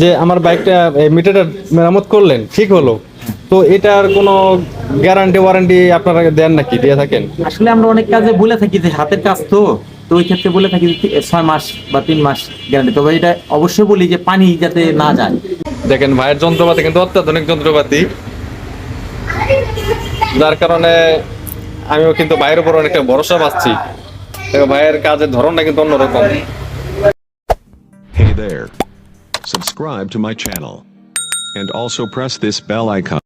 যে আমার বাইকটা মিটারটা মেরামত করলেন ঠিক হলো। তো এটার কোনো গ্যারান্টি ওয়ারেন্টি আপনারা দেন নাকি দিয়ে থাকেন? আসলে আমরা অনেক কাজে বলে থাকি যে হাতের কাজ তো তো ওই ক্ষেত্রে বলে থাকি যে ছয় মাস বা তিন মাস গ্যারান্টি তবে এটা অবশ্যই বলি যে পানি যাতে না যায়। দেখেন ভাইয়ের যন্ত্রপাতি কিন্তু অত্যাধুনিক যন্ত্রপাতি। যার কারণে আমিও কিন্তু ভাইয়ের উপর অনেকটা ভরসা পাচ্ছি। ভাইয়ের কাজের ধরনটা কিন্তু অন্যরকম। Hey there. Subscribe to my channel. And also press this bell icon.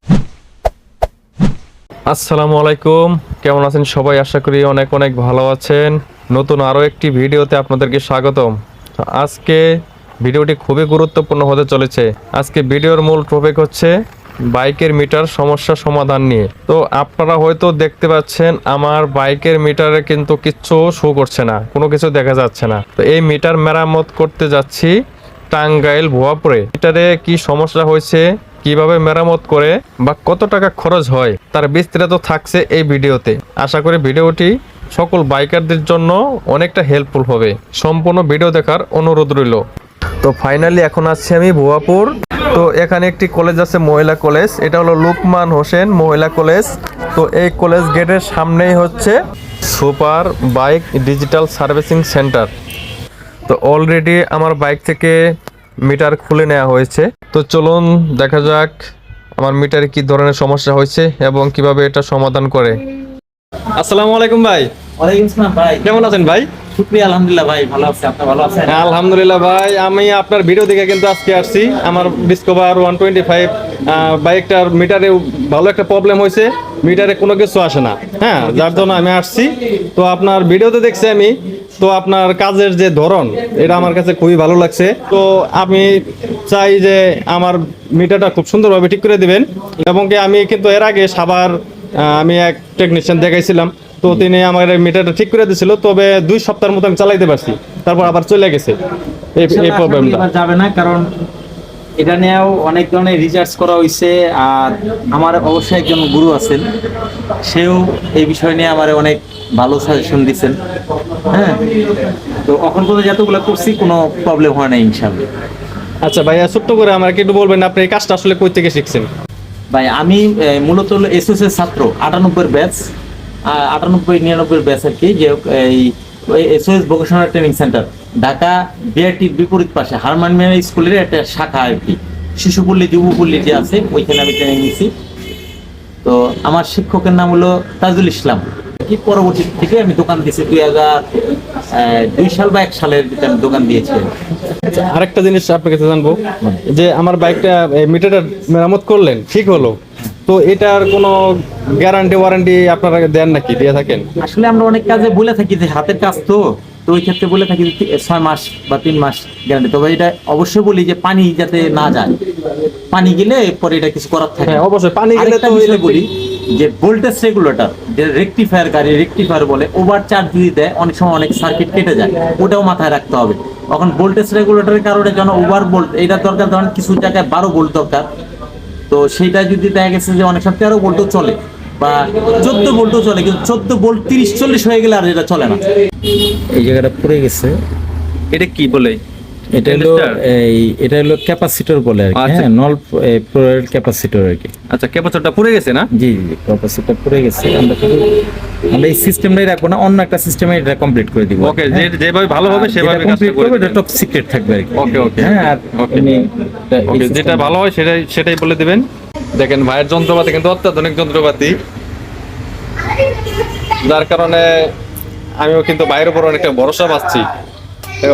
আসসালামু আলাইকুম। কেমন আছেন সবাই? আশা করি অনেক অনেক ভালো আছেন। নতুন আরও একটি ভিডিওতে আপনাদেরকে স্বাগতম। আজকে ভিডিওটি খুবই গুরুত্বপূর্ণ হতে চলেছে। আজকে ভিডিওর মূল টপিক হচ্ছে বাইকের মিটার সমস্যা সমাধান নিয়ে। তো আপনারা হয়তো দেখতে পাচ্ছেন, আমার বাইকের মিটারে কিন্তু কিচ্ছু শো করছে না, কোনো কিছু দেখা যাচ্ছে না। তো এই মিটার মেরামত করতে যাচ্ছি টাঙ্গাইল ভুয়াপুরে মিটারে কি সমস্যা হয়েছে? কীভাবে মেরামত করে? বা কত টাকা খরচ হয়? তার বিস্তারিত থাকছে এই ভিডিওতে। আশা করি ভিডিওটি সকল বাইকারদের জন্য অনেকটা হেল্পফুল হবে। সম্পূর্ণ ভিডিও দেখার অনুরোধ রইল। তো ফাইনালি এখন আছি আমি ভুয়াপুর। তো এখানে একটি কলেজ আছে, মহিলা কলেজ এটা হলো লুকমান হোসেন মহিলা কলেজ তো এই কলেজ গেটের সামনেই হচ্ছে super bike digital servicing centre তো অলরেডি আমার বাইক থেকে মিটার খুলে নেওয়া হয়েছে। তো চলুন দেখা যাক আমার মিটারে কি ধরনের সমস্যা হয়েছে এবং কীভাবে এটা সমাধান করে। আসসালামু আলাইকুম ভাই। ওয়ালাইকুম আসসালাম ভাই। কেমন আছেন ভাই? শুক্রিয়া আলহামদুলিল্লাহ ভাই ভালো আছে। আপনি ভালো আছেন? হ্যাঁ, আলহামদুলিল্লাহ ভাই। আমি আপনার ভিডিও দেখে কিন্তু আজকে আসছি। আমার ডিসকভার ওয়ান টোয়েন্টি ফাইভ বাইকটার মিটারে ভালো একটা প্রবলেম হয়েছে। মিটারে কোনো কিছু আসে না। হ্যাঁ যার জন্য আমি আসছি। তো আপনার ভিডিওতে দেখছি আমি তো আপনার কাজের যে ধরন এটা আমার কাছে খুবই ভালো লাগছে। তো আমি চাই যে আমার মিটারটা খুব সুন্দরভাবে ঠিক করে দিবেন এবং কি আমি কিন্তু এর আগে সাবার আমি এক টেকনিশিয়ান দেখাইছিলাম তো তিনি আমার মিটারটা ঠিক করে দিয়েছিল তবে দুই সপ্তাহের মতো আমি চালাইতে পারছি তারপর আবার চলে গেছে। এই এই প্রবলেমটা যাবে না কারণ এটা নিয়েও অনেক ধরনের রিসার্চ করা হয়েছে আর আমার অবশ্যই একজন গুরু আছেন সেও এই বিষয় নিয়ে আমার অনেক ভালো সাজেশন দিচ্ছেন হ্যাঁ। তো এখন পর্যন্ত যতগুলো করছি কোনো প্রবলেম হয় না ইনশাল্লাহ আচ্ছা ভাইয়া ছোট্ট করে আমাকে একটু বলবেন আপনি এই কাজটা আসলে কই থেকে শিখছেন? ভাই আমি মূলত এসএস এর ছাত্র আটানব্বই ব্যাচ আটানব্বই নিরানব্বই ব্যাচ আর কি যে এই SOS vocational training centre Dhaka বিআরটির বিপরীত পাশে হারমান মিয়া স্কুলের একটা শাখা আর কি। শিশুপল্লী যুবপল্লী যে আছে ওইখানে আমি ট্রেনিং নিছি। তো আমার শিক্ষকের নাম হলো তাজুল ইসলাম। কি পরবর্তী থেকে আমি দোকান দিয়েছি? দুই হাজার দুই সাল বা এক সালের আমি দোকান দিয়েছি। আরেকটা জিনিস আপনার কাছে জানব যে আমার বাইকটা মিটারটা মেরামত করলেন ঠিক হলো। তো এটার কোনো গ্যারান্টি ওয়ারেন্টি আপনারা দেন নাকি দিয়ে থাকেন? আসলে আমরা অনেক কাজে বলে থাকি যে হাতের কাজ তো তো ওই ক্ষেত্রে বলে থাকি ছয় মাস বা তিন মাস গ্যারান্টি। তবে এটা অবশ্যই বলি যে পানি যাতে না যায়। পানি গেলে পরে এটা কিছু করার থাকে। হ্যাঁ অবশ্যই। পানি গেলে তো বলি। যে ভোল্টেজ রেগুলেটর যে রেকটিফায়ার গাড়ি রেকটিফায়ার বলে ওভার চার্জ দিয়ে দেয় অনেক সময় অনেক সার্কিট কেটে যায় ওটাও মাথায় রাখতে হবে। এখন ভোল্টেজ রেগুলেটরের কারণে যেন ওভার ভোল্ট এটা দরকার ধরেন কিছু জায়গায় বারো ভোল্ট দরকার। তো সেইটা যদি দেখা গেছে যে অনেক সময় তেরো ভোল্টও চলে বা চোদ্দ ভোল্টও চলে কিন্তু চোদ্দ ভোল্ট তিরিশ চল্লিশ হয়ে গেলে আর এটা চলে না। এই জায়গাটা পড়ে গেছে। এটা কি বলে? এটা হলো এই এটা হলো ক্যাপাসিটর বলে আর কি আচ্ছা। হ্যাঁ নল ক্যাপাসিটর আর কি। আচ্ছা কেপাসিটরটা পুড়ে গেছে না? জি জি ক্যাপাসিটর পড়ে গেছে। আমরা আমরা এই সিস্টেমটাই রাখব না অন্য একটা সিস্টেমে এটা কমপ্লিট করে দিব ওকে যে যেভাবে ভালো হবে সেভাবে কমপ্লিট করবে এটা টপ সিক্রেট থাকবে আর কি। ওকে ওকে হ্যাঁ আর ওকে যেটা ভালো হয় সেটাই সেটাই বলে দিবেন। দেখেন ভাইয়ের যন্ত্রপাতি কিন্তু অত্যাধুনিক যন্ত্রপাতি। যার কারণে আমিও কিন্তু ভাইয়ের উপর অনেকটা ভরসা পাচ্ছি।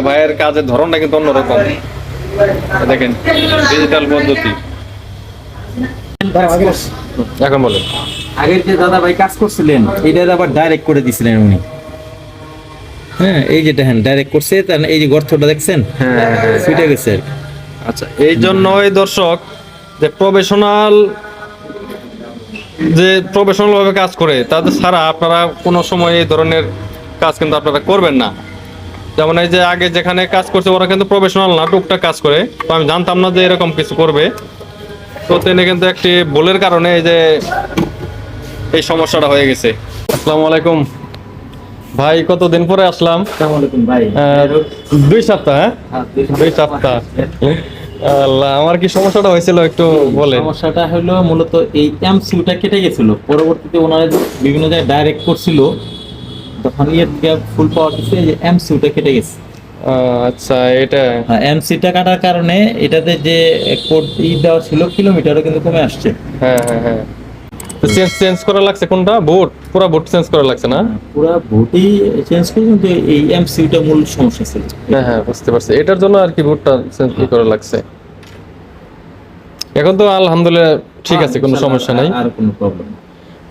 ভাইয়ের কাজের ধরনটা কিন্তু অন্যরকম। দেখেন ডিজিটাল পদ্ধতি। এখন বলেন। আগের যে দাদা ভাই কাজ করছিলেন এটা আবার ডাইরেক্ট করে দিছিলেন উনি। হ্যাঁ এই যে দেখেন ডাইরেক্ট করছে তার এই যে গর্তটা দেখছেন? হ্যাঁ, হ্যাঁ। গেছে আচ্ছা এই জন্যই দর্শক যে প্রফেশনাল যে প্রফেশনাল ভাবে কাজ করে তাদের ছাড়া আপনারা কোনো সময় এই ধরনের কাজ কিন্তু আপনারা করবেন না। যেমন এই যে আগে যেখানে কাজ করছে ওরা কিন্তু প্রফেশনাল না টুকটাক কাজ করে। তো আমি জানতাম না যে এরকম কিছু করবে। তো তিনি কিন্তু একটি ভুলের কারণে এই যে এই সমস্যাটা হয়ে গেছে। আসসালামু আলাইকুম। ভাই কতদিন পরে আসলাম? ভাই। আহ, দুই সপ্তাহ হ্যাঁ? হ্যাঁ, দুই দুই সপ্তাহ। আল্লাহ আমার কি সমস্যাটা হয়েছিল একটু বলেন। সমস্যাটা হলো মূলত এই এমসিউটা কেটে গেছিল। পরবর্তীতে ওনারা বিভিন্ন জায়গায় ডাইরেক্ট করছিল। তখন ইয়ের ফুল পাওয়ার দিচ্ছে যে এমসিউটা কেটে গেছে। আচ্ছা এটা এমসিটা কাটার কারণে এটাতে যে কোড ই দেওয়া ছিল কিলোমিটারও কিন্তু কমে আসছে। হ্যাঁ হ্যাঁ হ্যাঁ। তো চেঞ্জ চেঞ্জ করা লাগছে কোনটা? বুট পুরো বুট চেঞ্জ করা লাগছে না? পুরো ভোটই চেঞ্জ করে কিন্তু এই এমসিউটা মূল সমস্যা ছিল। হ্যাঁ হ্যাঁ বুঝতে পারছি। এটার জন্য আর কি বুটটা চেঞ্জ করা লাগছে? এখন তো আলহামদুলিল্লাহ ঠিক আছে কোনো সমস্যা নাই। আর কোনো প্রবলেম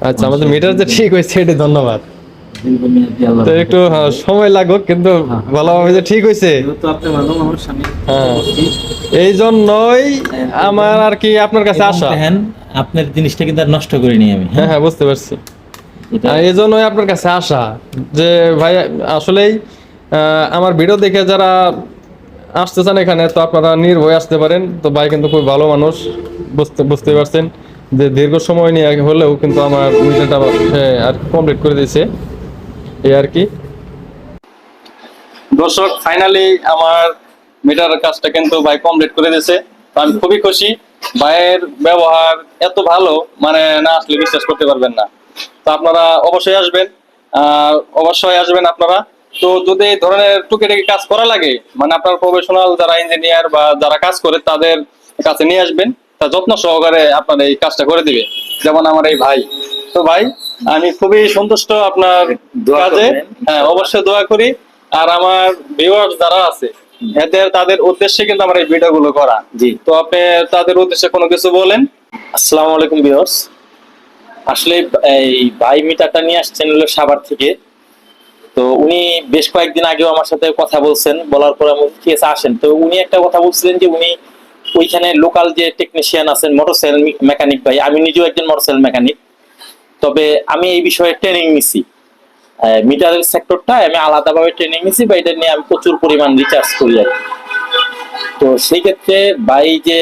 আচ্ছা আমাদের মিটার যে ঠিক হয়েছে এটা ধন্যবাদ। একটু হ্যাঁ, সময় লাগুক কিন্তু ভালোভাবে যে ঠিক হয়েছে। হ্যাঁ। এই জন্যই আমার আর কি আপনার কাছে আসা। আপনার জিনিসটা কিন্তু আর নষ্ট করিনি আমি হ্যাঁ? হ্যাঁ বুঝতে পারছি। এই জন্যই আপনার কাছে আসা। যে ভাই আসলেই আমার ভিডিও দেখে যারা আসতে চান এখানে তো আপনারা নির্ভয় আসতে পারেন। তো ভাই কিন্তু খুব ভালো মানুষ বুঝতে বুঝতে পারছেন। যে দীর্ঘ সময় নিয়ে হলেও কিন্তু আমার মিটারটা সে আর কমপ্লিট করে দিয়েছে। এই আর কি। দর্শক ফাইনালি আমার মিটার কাজটা কিন্তু ভাই কমপ্লিট করে দিয়েছে। আমি খুবই খুশি। ভাইয়ের ব্যবহার এত ভালো মানে না আসলে বিশ্বাস করতে পারবেন না। তো আপনারা অবশ্যই আসবেন। আহ, অবশ্যই আসবেন আপনারা। তো যদি এই ধরনের টুকিটাকি কাজ করা লাগে মানে আপনার প্রফেশনাল যারা ইঞ্জিনিয়ার বা যারা কাজ করে তাদের কাছে নিয়ে আসবেন। তা যত্ন সহকারে আপনার এই কাজটা করে দিবে। যেমন আমার এই ভাই। তো ভাই আমি খুবই সন্তুষ্ট আপনার কাজে। হ্যাঁ অবশ্যই দোয়া করি। আর আমার ভিউয়ার্স যারা আছে এদের তাদের উদ্দেশ্যে কিন্তু আমার এই ভিডিও গুলো করা। জি। তো আপনি তাদের উদ্দেশ্যে কোনো কিছু বলেন? আসসালামু আলাইকুম বিয়র্স আসলে এই ভাই মিটারটা নিয়ে আসছেন হলো সাভার থেকে। তো উনি বেশ কয়েকদিন আগেও আমার সাথে কথা বলছেন। বলার পর আমি ঠিক আছে আসেন। তো উনি একটা কথা বলছিলেন যে উনি ওইখানে লোকাল যে টেকনিশিয়ান আছেন মোটরসাইকেল মেকানিক ভাই, আমি নিজেও একজন মোটরসাইকেল মেকানিক তবে আমি এই বিষয়ে ট্রেনিং নিছি মিটারের সেক্টরটা আমি আলাদাভাবে ট্রেনিং নিছি, বা এটা নিয়ে আমি প্রচুর পরিমাণ রিচার্জ করি আর। তো সেই ক্ষেত্রে ভাই যে,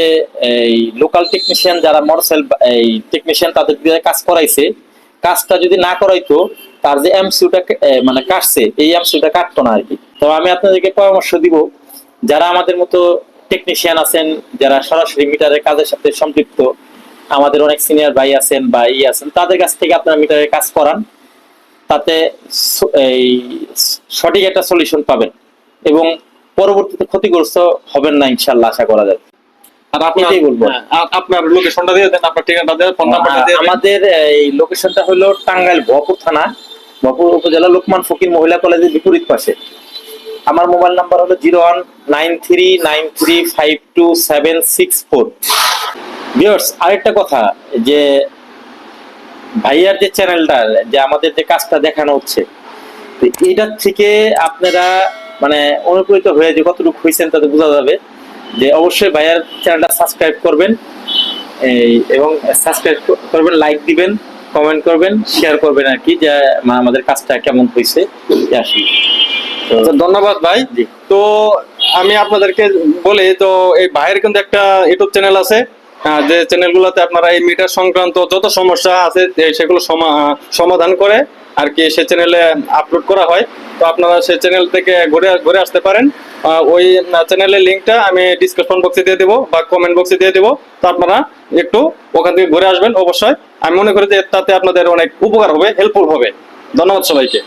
এই লোকাল টেকনিশিয়ান যারা মোটরসাইকেল এই টেকনিশিয়ান তাদের দিয়ে কাজ করাইছে, কাজটা যদি না করাইতো, তার যে এমসিউটা মানে কাটছে, এই এমসিউটা কাটতো না আর কি তো আমি আপনাদেরকে পরামর্শ দিব, যারা আমাদের মতো টেকনিশিয়ান আছেন যারা সরাসরি মিটারের কাজের সাথে সম্পৃক্ত। আমাদের অনেক সিনিয়র ভাই আছেন বা ই আছেন তাদের কাছ থেকে আপনারা মিটারের কাজ করান। তাতে এই সঠিক একটা সলিউশন পাবেন এবং পরবর্তীতে ক্ষতিগ্রস্ত হবেন না ইনশাল্লাহ আশা করা যায়। আর বলব। হ্যাঁ, আপনার লোকেশনটা দিয়ে দেন আপনার ঠিকানাটা দেন ফোন নাম্বারটা দিয়ে আমাদের এই লোকেশনটা হলো টাঙ্গাইল ভপুর থানা ভপুর উপজেলা লোকমান ফকির মহিলা কলেজের বিপরীত পাশে। আমার মোবাইল নাম্বার হলো zero one nine three nine three five two seven six four. বিয়ার্স আরেকটা কথা, যে ভাইয়ার যে চ্যানেলটা, যে আমাদের যে কাজটা দেখানো হচ্ছে, তো এইটার থেকে আপনারা মানে অনুপ্রেরিত হয়ে যে কতটুকু হয়েছেন তাতে বোঝা যাবে যে অবশ্যই ভাইয়ার চ্যানেলটা সাবস্ক্রাইব করবেন, এই, এবং সাবস্ক্রাইব করবেন, লাইক দিবেন, কমেন্ট করবেন, শেয়ার করবেন আর কি, যে আমাদের কাজটা কেমন হয়েছে ধন্যবাদ ভাই। তো আমি আপনাদেরকে বলি তো এই ভাইয়ের কিন্তু একটা ইউটিউব চ্যানেল আছে। যে চ্যানেলগুলোতে আপনারা এই মিটার সংক্রান্ত যত সমস্যা আছে সেগুলো সমা- সমাধান করে আর কি সে চ্যানেলে আপলোড করা হয়। তো আপনারা সেই চ্যানেল থেকে ঘুরে ঘুরে আসতে পারেন। ওই চ্যানেলের লিঙ্কটা আমি ডিসক্রিপশন বক্সে দিয়ে দেবো বা কমেন্ট বক্সে দিয়ে দেবো। তো আপনারা একটু ওখান থেকে ঘুরে আসবেন। অবশ্যই আমি মনে করি যে তাতে আপনাদের অনেক উপকার হবে হেল্পফুল হবে। ধন্যবাদ সবাইকে।